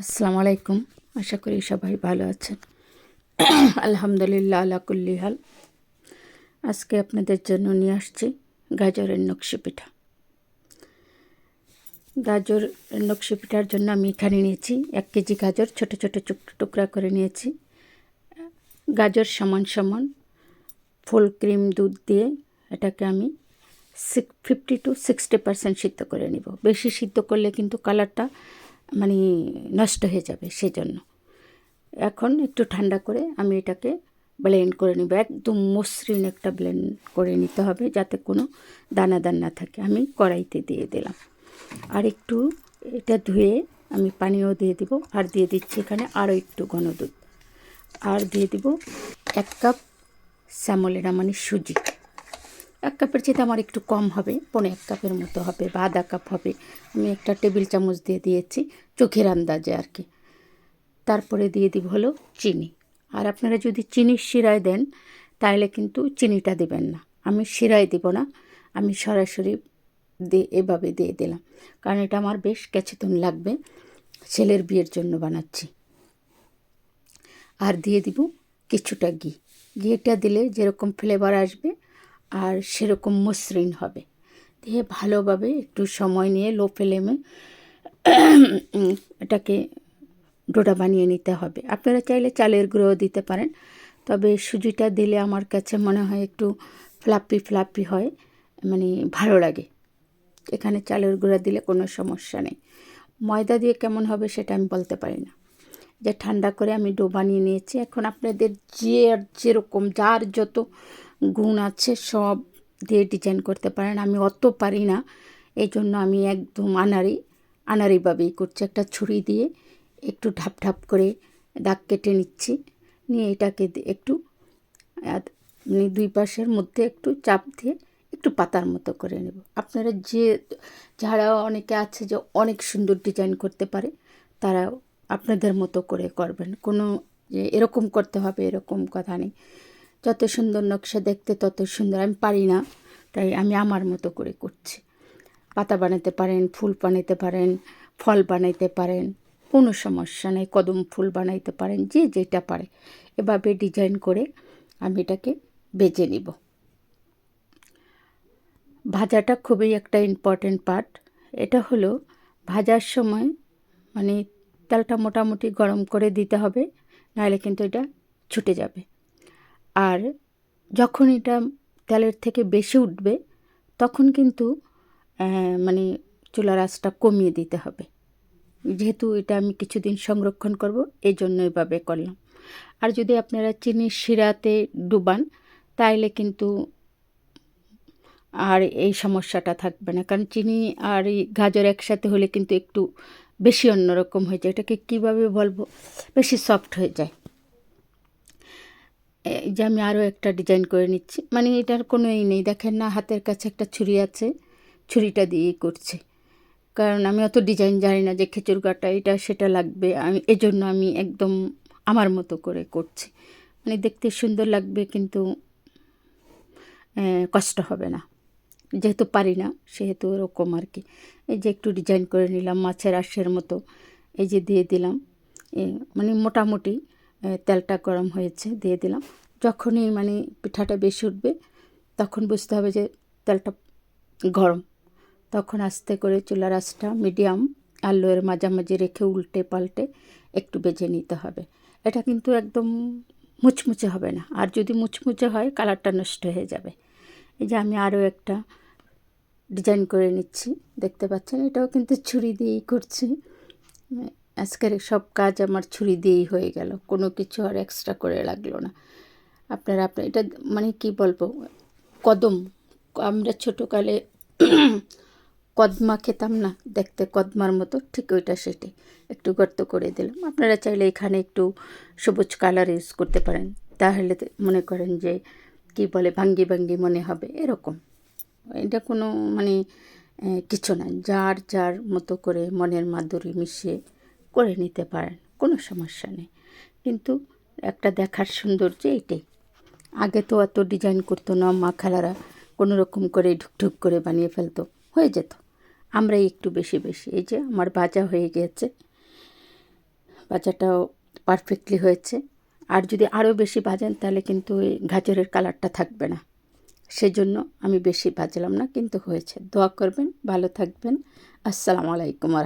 আসসালামু আলাইকুম। আশা করি সবাই ভালো আছেন। আলহামদুলিল্লাহ, আলা কুল্লি হাল। আজকে আপনাদের জন্য নিয়ে আসছি গাজরের নকশি পিঠা। গাজর নকশি পিঠার জন্য আমি এখানে নিয়েছি এক কেজি গাজর, ছোট ছোট টুকরা করে নিয়েছি। গাজর সমান সমান ফুল ক্রিম দুধ দিয়ে এটাকে আমি six fifty to sixty percent সিদ্ধ করে নিব। বেশি সিদ্ধ করলে কিন্তু কালারটা মানে নষ্ট হয়ে যাবে সেজন্য। এখন একটু ঠান্ডা করে আমি এটাকে ব্লেন্ড করে নেব। একদম মসৃণ একটা ব্লেন্ড করে নিতে হবে যাতে কোনো দানা দান না থাকে। আমি কড়াইতে দিয়ে দিলাম। আর একটু এটা ধুয়ে আমি পানিও দিয়ে দিব। আর দিয়ে দিচ্ছি এখানে আরও একটু ঘন দুধ আর দিয়ে দিব এক কাপ শ্যামলেরা মানে সুজি। এক কাপের চেয়ে আমার একটু কম হবে পনেরো এক কাপের মতো হবে, বা আধা কাপ হবে। আমি একটা টেবিল চামচ দিয়ে দিয়েছি, চোখের আন্দাজে আর কি। তারপরে দিয়ে দিব হলো চিনি। আর আপনারা যদি চিনির শিরায় দেন তাহলে কিন্তু চিনিটা দেবেন না। আমি শিরায় দিব না, আমি সরাসরি দিয়ে এভাবে দিয়ে দিলাম। কারণ এটা আমার বেশ ক্যাচেতন লাগবে, ছেলের বিয়ের জন্য বানাচ্ছি। আর দিয়ে দিব কিছুটা ঘি। ঘিটা দিলে যেরকম ফ্লেভার আসবে আর সেরকম মসৃণ হবে। দিয়ে ভালোভাবে একটু সময় নিয়ে লো ফ্লেমে এটাকে ডোটা বানিয়ে নিতে হবে। আপনারা চাইলে চালের গুঁড়ো দিতে পারেন, তবে সুজিটা দিলে আমার কাছে মনে হয় একটু ফ্লাপি ফ্লাপি হয় মানে ভালো লাগে। এখানে চালের গুঁড়া দিলে কোনো সমস্যা নেই। ময়দা দিয়ে কেমন হবে সেটা আমি বলতে পারি না। যে ঠান্ডা করে আমি ডো বানিয়ে নিয়েছি। এখন আপনাদের যে যেরকম, যার যত গুণ আছে, সব দিয়ে ডিজাইন করতে পারেন। আমি অত পারি না এই জন্য আমি একদম আনারি, আনারিভাবেই করছি। একটা ছুরি দিয়ে একটু ঢাপ ঢাপ করে দাগ কেটে নিচ্ছি, নিয়ে এটাকে একটু মানে দুই পাশের মধ্যে একটু চাপ দিয়ে একটু পাতার মতো করে নেব। আপনারা যে, যারা অনেকে আছে যে অনেক সুন্দর ডিজাইন করতে পারে তারা আপনাদের মতো করে করবেন। কোনো যে এরকম করতে হবে, এরকম কথা নেই। যত সুন্দর নকশা দেখতে তত সুন্দর। আমি পারি না, তাই আমি আমার মতো করে করছি। পাতা বানাতে পারেন, ফুল বানাতে পারেন, ফল বানাইতে পারেন, কোনো সমস্যা নেই, কদম ফুল বানাইতে পারেন, যে যেটা পারে। এভাবে ডিজাইন করে আমি এটাকে বেজে নিব। ভাজাটা খুবই একটা ইম্পর্টেন্ট পার্ট এটা হলো ভাজার সময় মানে তেলটা মোটামুটি গরম করে দিতে হবে, নাহলে কিন্তু এটা ছুটে যাবে। আর যখন এটা তেলের থেকে বেশি উঠবে, তখন কিন্তু মানে চুলার আঁচটা কমিয়ে দিতে হবে। যেহেতু এটা আমি কিছুদিন সংরক্ষণ করব এই জন্য এভাবে করলাম। আর যদি আপনারা চিনির শিরাতে ডুবান, তাইলে কিন্তু আর এই সমস্যাটা থাকবে না। কারণ চিনি আর এই গাজর একসাথে হলে কিন্তু একটু বেশি অন্যরকম হয়ে যায়। এটাকে কীভাবে বলব? বেশি সফট হয়ে যায়। যে আমি আরও একটা ডিজাইন করে নিচ্ছি। মানে এটার কোনো এই নেই। দেখেন না, হাতের কাছে একটা ছুরি আছে। ছুরিটা দিয়েই করছি। কারণ আমি অত ডিজাইন জানি না যে খেচুর গাটা এটা, সেটা লাগবে। আমি, এজন্য আমি একদম আমার মতো করে করছি। মানে দেখতে সুন্দর লাগবে কিন্তু কষ্ট হবে না। যেহেতু পারি না, সেহেতু ওরকম আর কি। এই যে একটু ডিজাইন করে নিলাম, মাছের আশের মতো। এই যে দিয়ে দিলাম। মানে মোটামুটি তেলটা গরম হয়েছে, দিয়ে দিলাম। যখনই মানে পিঠাটা বেশি উঠবে, তখন বুঝতে হবে যে তেলটা গরম। তখন আস্তে করে চুলার আঁচটা মিডিয়াম, আলুয়ের মাঝামাঝি রেখে উল্টে পাল্টে একটু বেজে নিতে হবে। এটা কিন্তু একদম মুচমুচে হবে না। আর যদি মুচমুচে হয়, কালারটা নষ্ট হয়ে যাবে। এই যে আমি আরও একটা ডিজাইন করে নিচ্ছি। দেখতে পাচ্ছেন? এটাও কিন্তু ছুরি দিয়েই করছি। আজকের সব কাজ আমার ছুরি দিয়েই হয়ে গেল। কোনো কিছু আর এক্সট্রা করে লাগল না। আপনারা আপনার এটা মানে কি বলব? কদম। আমরা ছোটোকালে কদমা খেতাম না, দেখতে কদমার মতো, ঠিক ওইটা সেটাই। একটু গর্ত করে দিলাম। আপনারা চাইলে এখানে একটু সবুজ কালার ইউজ করতে পারেন। তাহলে মনে করেন যে, কি বলে, ভাঙ্গি ভাঙ্গি মনে হবে, এরকম। এটা কোনো মানে কিছু না। যার যার মতো করে মনের মাধুরী মিশিয়ে করে নিতে পারেন, কোনো সমস্যা নেই। কিন্তু একটা দেখার সৌন্দর্য এটাই। আগে তো এত ডিজাইন করতো না, মা খালারা কোনো রকম করে ঢুকঢুক করে বানিয়ে ফেলতো, হয়ে যেত। আমরাই একটু বেশি বেশি, এই যে আমার বাজা হয়ে গিয়েছে, বাজাটাও পারফেক্টলি হয়েছে। আর যদি আরও বেশি ভাজেন তাহলে কিন্তু ওই গাজরের কালারটা থাকবে না। সেজন্য আমি বেশি বাজলাম না, কিন্তু হয়েছে। দোয়া করবেন, ভালো থাকবেন। আসসালামু আলাইকুম আর